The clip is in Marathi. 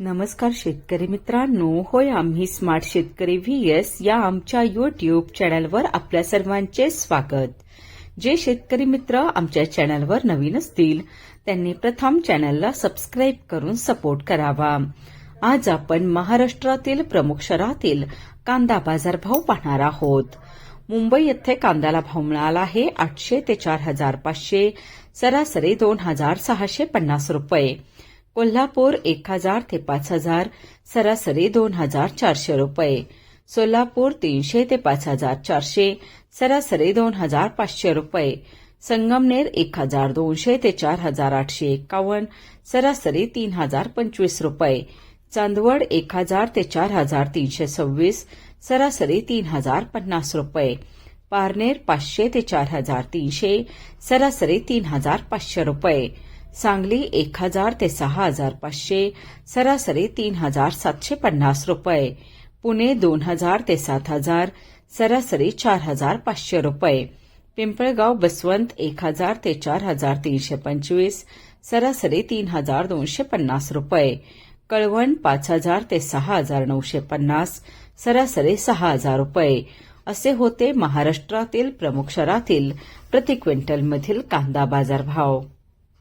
नमस्कार शेतकरी मित्रांनो होय आम्ही स्मार्ट शेतकरी व्ही एस या आमच्या युट्यूब चॅनलवर आपल्या सर्वांचे स्वागत. जे शेतकरी मित्र आमच्या चॅनलवर नवीन असतील त्यांनी प्रथम चॅनलला सबस्क्राईब करून सपोर्ट करावा. आज आपण महाराष्ट्रातील प्रमुख शहरातील कांदा बाजारभाव पाहणार आहोत. मुंबई येथे कांद्याला भाव मिळाला आहे आठशे ते चार हजार पाचशे सरासरी दोन हजार सहाशे पन्नास रुपये. कोल्हापूर एक हजार ते पाच हजार सरासरी दोन हजार चारशे रुपये. सोलापूर तीनशे ते पाच हजार चारशे सरासरी दोन हजार पाचशे रुपये. संगमनेर एक हजार दोनशे ते चार हजार आठशे एक्कावन्न सरासरी तीन हजार पंचवीस रुपये. चांदवड एक हजार ते चार हजार तीनशे सव्वीस सरासरी तीन हजार पन्नास रुपये. पारनेर पाचशे ते चार हजार तीनशे सरासरी तीन हजार पाचशे रुपये. सांगली एक हजार ते सहा हजार पाचशे सरासरी तीन हजार सातशे पन्नास रुपये. पुणे दोन हजार ते सात हजार सरासरी चार हजार पाचशे रुपये. पिंपळगाव बसवंत एक हजार ते चार हजार तीनशे पंचवीस सरासरी तीन हजार दोनशे पन्नास रुपये. कळवण पाच हजार ते सहा हजार नऊशे पन्नास सरासरी सहा हजार रुपये. असे होते महाराष्ट्रातील प्रमुख शहरातील प्रति क्विंटलमधील कांदा बाजारभाव.